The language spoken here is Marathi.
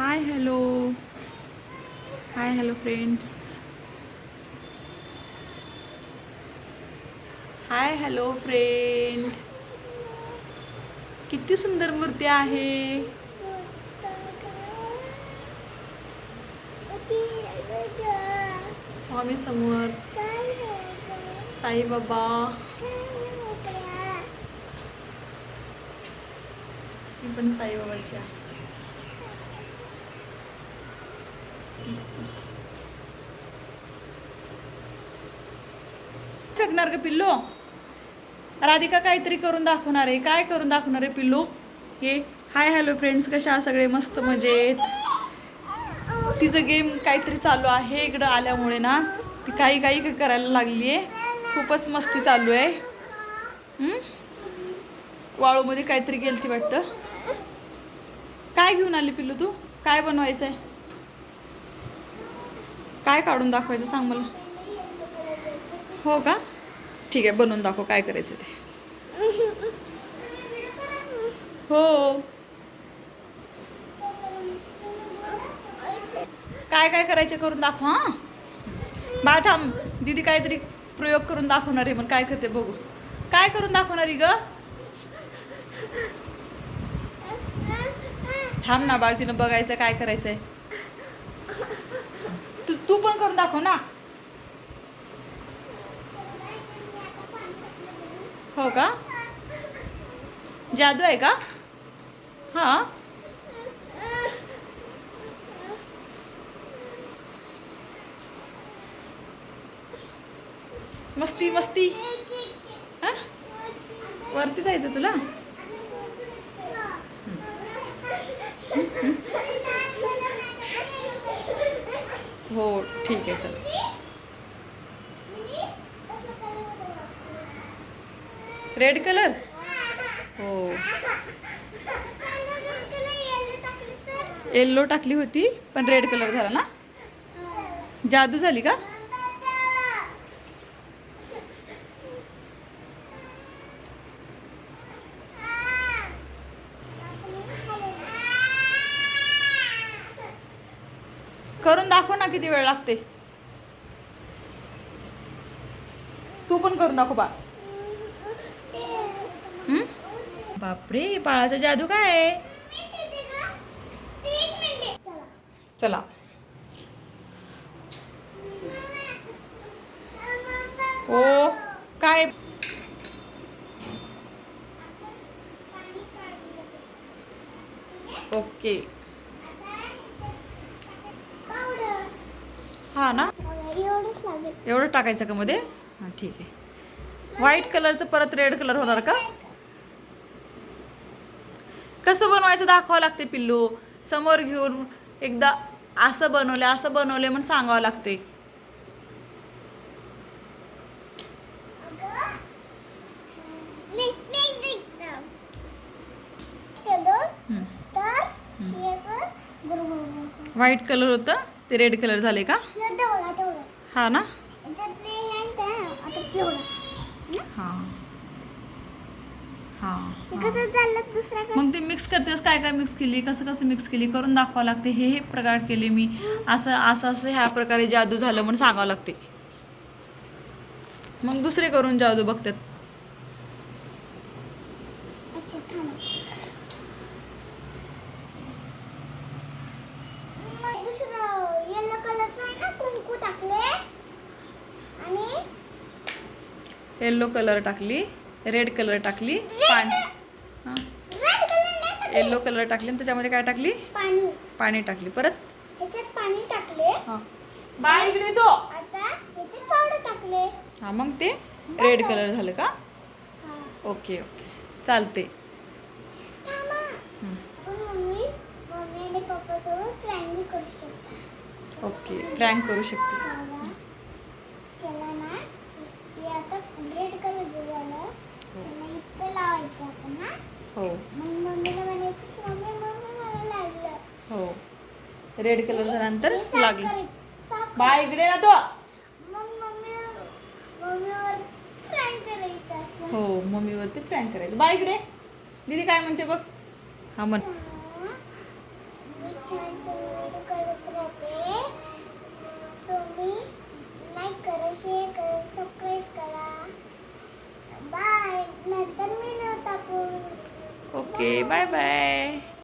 Hi hello hi hello friends hi hello friend किती सुंदर मूर्ती आहे. स्वामी समोर. साईबाबा. ही पण साईबाबाची आहे. फेकणार का पिल्लू? राधिका काहीतरी करून दाखवणार आहे. काय करून दाखवणार आहे पिल्लू? हे हाय हॅलो फ्रेंड्स कशा सगळे मस्त मजेत? तिचं गेम काहीतरी चालू आहे इकडं आल्यामुळे ना. ती काही काही करायला लागली आहे. खूपच मस्ती चालू आहे. हम्म? वाळूमध्ये काहीतरी गेलती वाटतं. काय घेऊन आली पिल्लू तू? काय बनवायचं आहे काय काढून दाखवायचं सांग मला? हो का? ठीक आहे बनवून दाखव काय करायचं ते. हो. काय काय करायचे करून दाखव हां? बाळ थांब दीदी काहीतरी प्रयोग करून दाखवणार आहे मग काय करते बघू. काय करून दाखवणार आहे ग? थांब ना बाळ तिनं बघायचं काय करायचंय. करून दाखव ना. हो का? जादू आहे का? हां. मस्ती मस्ती. हां? वरती जायचं तुला हो ठीक आहे चल. रेड कलर हो. येल्लो टाकली होती पण रेड कलर झाला ना? जादू झाली का? करून दाखव ना किती वेळ लागते. तू पण करून दाखव बा. बापरे बाळाचा जादू काय? चला. हो काय? ओके. हा ना? एवढंच लागेल एवढं टाकायचं का मध्ये? हां ठीक आहे. व्हाईट कलरचं परत रेड कलर होणार का? कसं बनवायचं दाखवावं लागते पिल्लू. समोर घेऊन एकदा असं बनवलं असं बनवले म्हणून सांगावं लागते. व्हाईट कलर होतं ते रेड कलर झाले का? हा ना? हां. हां मग ते मिक्स करतेस काय काय मिक्स केली कसं कसं मिक्स केली करून दाखवावं लागते. हे हे प्रकार केले मी. असं असं असं ह्या प्रकारे जादू झालं म्हणून सांगावं लागते. मग दुसरे करून जादू बघतात अच्छा थांबा मग दुसरं येलो कलरचं आहे ना कुंकू टाकले आणि येल्लो कलर टाकली रेड कलर टाकली पाणी हां. येल्लो कलर टाकली. आणि त्याच्यामध्ये काय टाकली? पाणी. पाणी टाकली. परत? पाणी टाकले. हां. इकडे तो टाकले. हां मग ते रेड कलर झालं का? हा. ओके ओके चालते थांबा. हं. पण मम्मी मम्मी आणि पप्पा सोबत प्रँक बी करू शकता ओके प्रँक करू शकते चला चला ना हे आता रेड कलर जे झालं चला इथं लावायचं आपण हा. मग मम्मीला म्हणायचं की मम्मी मम्मी मला लागलं. हो. रेड कलर झाल्यानंतर लागलं. बाय इकडे ना तो. मग मम्मी मम्मीवर प्रँक करायचं असं. हो मम्मीवरती प्रँक करायचं. बाय इकडे दीदी काय म्हणते बघ? हा म्हण. मी छान छान व्हिडिओ करत राहते. तुम्ही लाईक करा शेअर करा सबस्क्राईब करा. बाय. नंतर मिळत आपण ओके बाय बाय